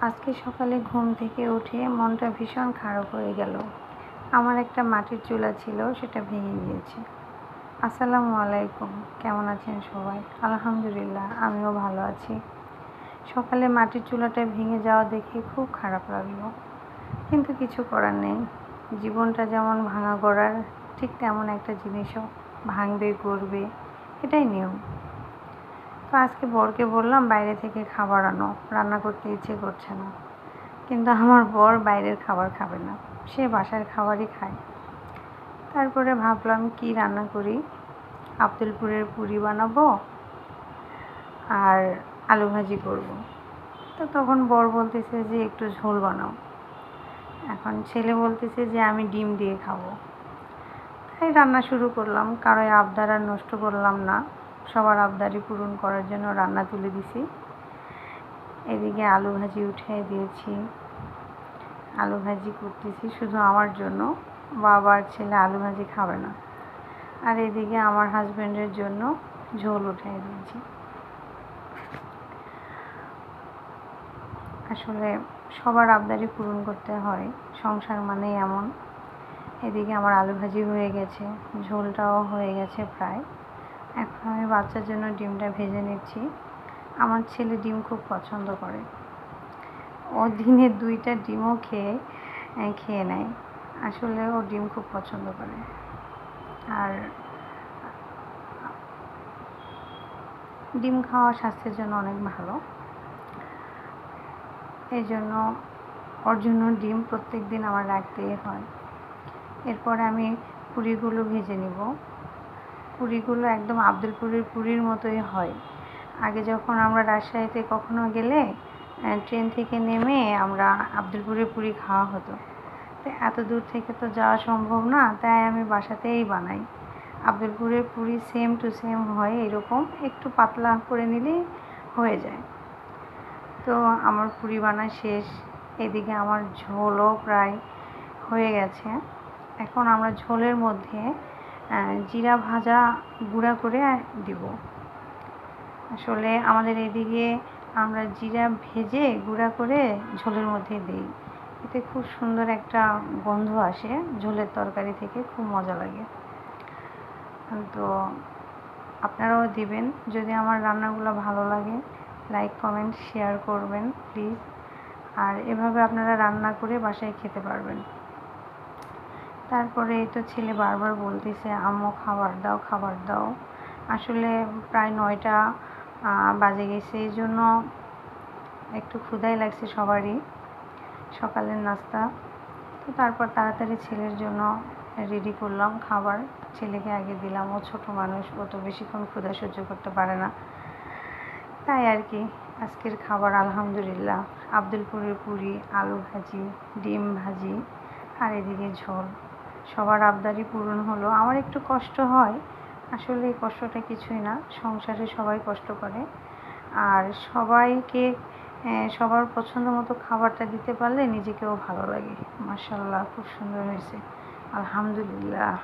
আজকে সকালে ঘুম থেকে উঠে মনটা ভীষণ খারাপ হয়ে গেল। আমার একটা মাটির চুলা ছিল, সেটা ভেঙে গিয়েছে আসসালামু আলাইকুম, কেমন আছেন সবাই? আলহামদুলিল্লাহ, আমিও ভালো আছি। সকালে মাটির চুলাটা ভেঙে যাওয়া দেখে খুব খারাপ লাগল। কিন্তু কিছু করার নেই। জীবনটা যেমন ভাঙা গড়ার, ঠিক তেমন একটা জিনিসও ভাঙবে, গড়বে, এটাই নিয়ম। তো আজকে বরকে বললাম, বাইরে থেকে খাবার আনো। রান্না করতে ইচ্ছে করছে না। কিন্তু আমার বর বাইরের খাবার খাবে না। সে বাসার খাবারই খায়। তারপরে ভাবলাম, কি রান্না করি? আব্দুলপুরের পুরি বানাবো আর আলু ভাজি করব। তো তখন বর বলতেছে যে, একটু ঝোল বানাও। এখন ছেলে বলতেছে যে, আমি ডিম দিয়ে খাব। তাই রান্না শুরু করলাম। কারোই আবদার আর নষ্ট করলাম না। সবার আবদারি পূরণ করার জন্য রান্না তুলে দিছি। এদিকে আলু ভাজি উঠিয়ে দিয়েছি। আলু ভাজি করতেছি শুধু আমার জন্য বাবার ছেলে আলু ভাজি খাবে না। আর এদিকে আমার হাজব্যান্ডের জন্য ঝোল উঠিয়ে দিয়েছি। আসলে সবার আবদারি পূরণ করতে হয়, সংসার মানেই এমন। এদিকে আমার আলু ভাজি হয়ে গেছে, ঝোলটাও হয়ে গেছে প্রায়। এখন আমি বাচ্চার জন্য ডিমটা ভেজে নিচ্ছি। আমার ছেলে ডিম খুব পছন্দ করে। ও দিনে দুইটা ডিমও খেয়ে খেয়ে নেয়। আসলে ও ডিম খুব পছন্দ করে। আর ডিম খাওয়া স্বাস্থ্যের জন্য অনেক ভালো। এই জন্য ওর জন্য ডিম প্রত্যেক দিন আমার রাখতেই হয়। এরপরে আমি পুরিগুলো ভেজে নিব। পুরীগুলো একদম আব্দুলপুরের পুরীর মতোই হয়। আগে যখন আমরা রাজশাহীতে কখনো গেলে ট্রেন থেকে নেমে আমরা আব্দুলপুরের পুরী খাওয়া হতো। তো এত দূর থেকে তো যাওয়া সম্ভব না, তাই আমি বাসাতেই বানাই। আব্দুলপুরের পুরি সেম টু সেম হয়, এরকম একটু পাতলা করে নিলেই হয়ে যায়। তো আমার পুরি বানা শেষ, এদিকে আমার ঝোলও প্রায় হয়ে গেছে। এখন আমরা ঝোলের মধ্যে জিরা ভাজা গুঁড়া করে দিব। আসলে আমাদের এদিকে আমরা জিরা ভেজে গুঁড়া করে ঝোলের মধ্যে দিই। এতে খুব সুন্দর একটা গন্ধ আসে, ঝোলের তরকারি থেকে খুব মজা লাগে। তো আপনারাও দিবেন, যদি আমার রান্নাগুলো ভালো লাগে, লাইক, কমেন্ট, শেয়ার করবেন, প্লিজ। আর এভাবে আপনারা রান্না করে বাসায় খেতে পারবেন। তারপরে তো ছেলে বারবার বলতেছে, আম্মু, খাবার দাও খাবার দাও। আসলে প্রায় নয়টা বাজে গেছে। এই জন্য একটু ক্ষুধাই লাগছে সবারই সকালের নাস্তা। তো তারপর তাড়াতাড়ি ছেলের জন্য রেডি করলাম খাবার। ছেলেকে আগে দিলাম, ও ছোটো মানুষ, ও তো বেশিক্ষণ ক্ষুধা সহ্য করতে পারে না। তাই আর কি, আজকের খাবার আলহামদুলিল্লাহ। আব্দুলপুরের পুরি, আলু ভাজি, ডিম ভাজি, আর এদিকে ঝোল। সবার আবদারই পূরণ হলো। আমার একটু কষ্ট হয়। আসলে এই কষ্টটা কিছুই না। সংসারে সবাই কষ্ট করে। আর সবাইকে সবার পছন্দ মতো খাবারটা দিতে পারলে নিজেকেও ভালো লাগে। মার্শাল্লাহ খুব সুন্দর হয়েছে। আলহামদুলিল্লাহ।